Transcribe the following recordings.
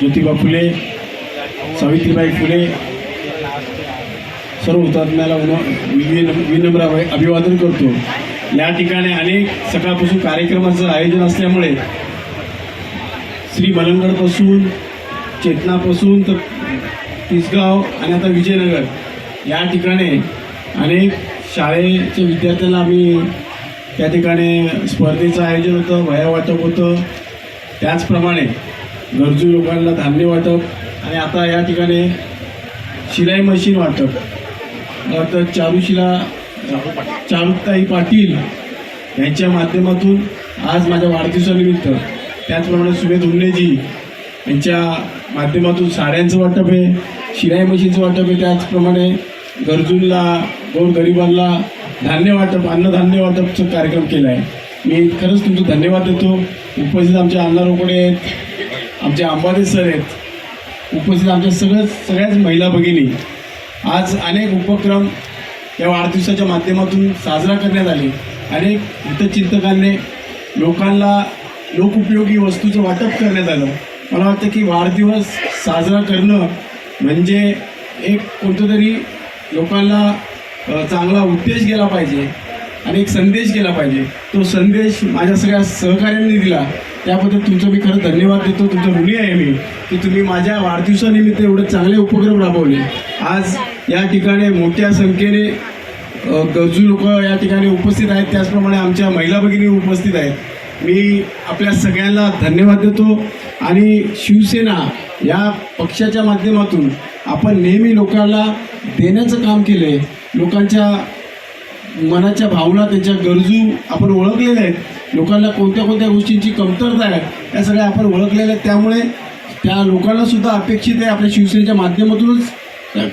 ज्योतिबा फुले सावित्रीबाई फुले सर्व हुतात्म्याला विनम्र अभिवादन करतो. या ठिकाणी अनेक सकाळपासून कार्यक्रमाचं आयोजन असल्यामुळे श्री मलंगडपासून चेतनापासून तर तिसगाव आणि आता विजयनगर या ठिकाणी अनेक शाळेच्या विद्यार्थ्यांना आम्ही त्या ठिकाणी स्पर्धेचं आयोजन होतं वह्या वाटप होतं. त्याचप्रमाणे गरजू लोकांना धान्य वाटप आणि आता या ठिकाणी शिलाई मशीन वाटप. तर चारुशिला चारुताई पाटील यांच्या माध्यमातून आज माझ्या वाढदिवसानिमित्त त्याचप्रमाणे सुमेध उन्नेजी यांच्या माध्यमातून साड्यांचं वाटप आहे शिलाई मशीनचं वाटप आहे त्याचप्रमाणे गरजूंना गोरगरिबांना धान्य वाटप अन्नधान्य वाटपचा कार्यक्रम केला आहे मी खरंच तुमचं धन्यवाद देतो. उपस्थित आमचे आमदार रोकडे आहेत आमचे अंबादे सर आहेत उपस्थित आमच्या सगळ्याच सगळ्याच महिला भगिनी. आज अनेक उपक्रम या वाढदिवसाच्या माध्यमातून साजरा करण्यात आले. अनेक हितचिंतकांनी लोकांना लोकउपयोगी वस्तूचं वाटप करण्यात आलं. मला वाटतं की वाढदिवस साजरा करणं म्हणजे एक कोणतं तरी लोकांना चांगला उद्देश गेला पाहिजे आणि एक संदेश गेला पाहिजे. तो संदेश माझ्या सगळ्या सहकार्यांनी दिला. त्याबद्दल तुमचं मी खरं धन्यवाद देतो. तुमचं ऋणी आहे मी. की तुम्ही माझ्या वाढदिवसानिमित्त एवढे चांगले उपक्रम राबवले. आज या ठिकाणी मोठ्या संख्येने गरजू लोक या ठिकाणी उपस्थित आहेत. त्याचप्रमाणे आमच्या महिला भगिनी उपस्थित आहेत. मी आपल्या सगळ्यांना धन्यवाद देतो. आणि शिवसेना या पक्षाच्या माध्यमातून आपण नेहमी लोकांना देण्याचं काम केलं आहे लोकांच्या मनाच्या भावना त्यांच्या गरजू आपण ओळखलेल्या आहेत. लोकांना कोणत्या कोणत्या गोष्टींची कमतरता आहे त्या सगळ्या आपण ओळखलेल्या आहेत. त्यामुळे त्या लोकांनासुद्धा अपेक्षित आहे आपल्या शिवसेनेच्या माध्यमातूनच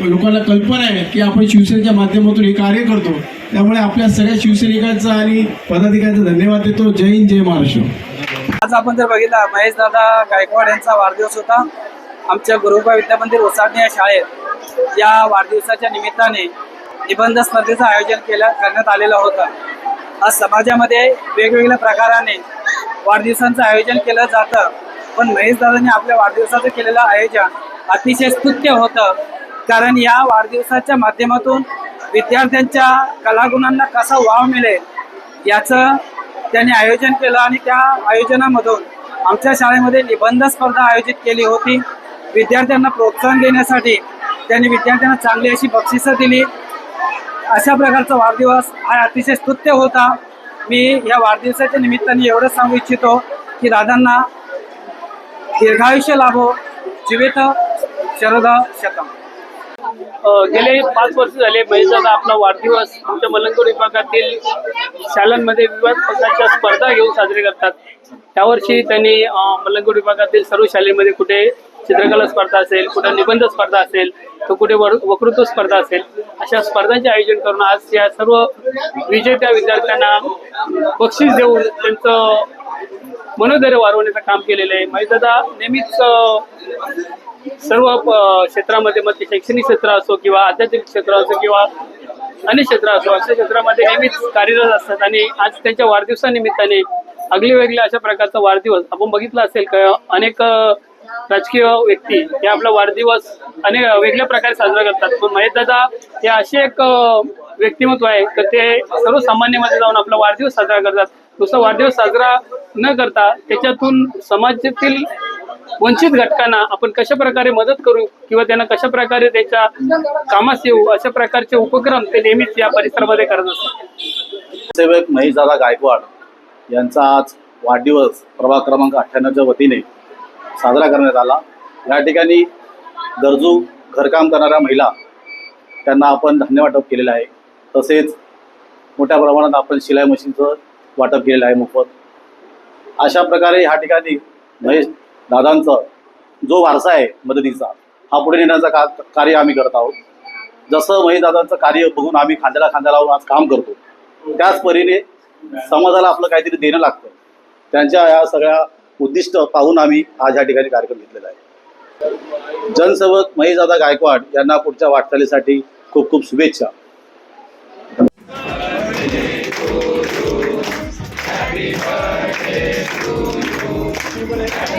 लोकांना कल्पना आहे की आपण शिवसेनेच्या माध्यमातून हे कार्य करतो. त्यामुळे आपल्या सगळ्या शिवसैनिकांचा आणि पदाधिकाऱ्यांचा धन्यवाद देतो. जय हिंद जय महाराष्ट्र. आज आपण जर बघितला महेश दादा गायकवाड यांचा वाढदिवस होता. आमच्या गुरुबा विद्यामंदिर ओसाडणे या शाळेत या वाढदिवसाच्या निमित्ताने निबंध स्पर्धेचं आयोजन केलं करण्यात आलेलं होतं. आज समाजामध्ये वेगवेगळ्या प्रकाराने वाढदिवसांचं आयोजन केलं जातं. पण महेश दादांनी आपल्या वाढदिवसाचं केलेलं आयोजन अतिशय स्तुत्य होतं. कारण या वाढदिवसाच्या माध्यमातून विद्यार्थ्यांच्या कलागुणांना कसा वाव मिळेल याचं त्यांनी आयोजन केलं आणि त्या आयोजनामधून आमच्या शाळेमध्ये निबंध स्पर्धा आयोजित केली होती. विद्यार्थ्यांना प्रोत्साहन देण्यासाठी त्यांनी विद्यार्थ्यांना चांगली अशी बक्षिसं दिली. अशा प्रकारचा वाढदिवस हा अतिशय स्तुत्य होता. मी या वाढदिवसाच्या निमित्ताने एवढंच सांगू इच्छितो की दादांना दीर्घायुष्य लाभो. जीवित शरद शतम. गेले पाच वर्ष झाले महेशदादा आपला वाढदिवस आमच्या मलंगूर विभागातील शाळांमध्ये विविध प्रकारच्या स्पर्धा घेऊन साजरे करतात. त्यावर्षी त्यांनी मलंगूर विभागातील सर्व शाळेमध्ये कुठे चित्रकला स्पर्धा असेल कुठे निबंध स्पर्धा असेल तर कुठे वर वक्तृत्व स्पर्धा असेल अशा स्पर्धांचे आयोजन करून आज या सर्व विजेत्या विद्यार्थ्यांना बक्षीस देऊन त्यांचं मनोधैर्य वाढवण्याचं काम केलेलं आहे. महेशदादा नेहमीच सर्व क्षेत्रामध्ये मग ते शैक्षणिक क्षेत्र असो किंवा आध्यात्मिक क्षेत्र असो किंवा अनेक क्षेत्र असो अशा क्षेत्रामध्ये नेहमीच कार्यरत असतात. आणि आज त्यांच्या वाढदिवसानिमित्ताने अगले वेगळ्या अशा प्रकारचा वाढदिवस आपण बघितला असेल का? अनेक राजकीय व्यक्ती हे आपला वाढदिवस अनेक वेगळ्या प्रकारे साजरा करतात. पण महेशदादा हे असे एक व्यक्तिमत्व आहे तर ते सर्वसामान्यमध्ये जाऊन आपला वाढदिवस साजरा करतात. नुसता वाढदिवस साजरा न करता त्याच्यातून समाजातील वंचित घटकांना आपण कशा प्रकारे मदत करू किंवा त्यांना कशा प्रकारे त्याच्या कामास येऊ अशा प्रकारचे उपक्रम ते नेहमीच या परिसरामध्ये करत असतात. सेवक महेशदादा गायकवाड यांचा आज वाढदिवस प्रभाग क्रमांक अठ्ठ्याण्णवच्या वतीने साजरा करण्यात आला. या ठिकाणी गरजू घरकाम करणाऱ्या महिला त्यांना आपण धान्य वाटप केलेलं आहे. तसेच मोठ्या प्रमाणात आपण शिलाई मशीनचं वाटप केलेलं आहे मोफत. अशा प्रकारे ह्या ठिकाणी महेश दादांचा जो वारसा आहे मदतीचा हा पुढे नेण्याचं का कार्य आम्ही करत आहोत. जसं महेश दादांचं कार्य बघून आम्ही खांद्याला खांद्याला लावून आज काम करतो त्याच परीने समाजाला आपलं काहीतरी देणं लागतं. त्यांच्या या सगळ्या उद्दिष्ट पाहून आम्ही आज या ठिकाणी कार्यक्रम घेतलेला आहे. जनसेवक महेशदादा गायकवाड यांना पुढच्या वाटचालीसाठी खूप खूप शुभेच्छा. Happy birthday to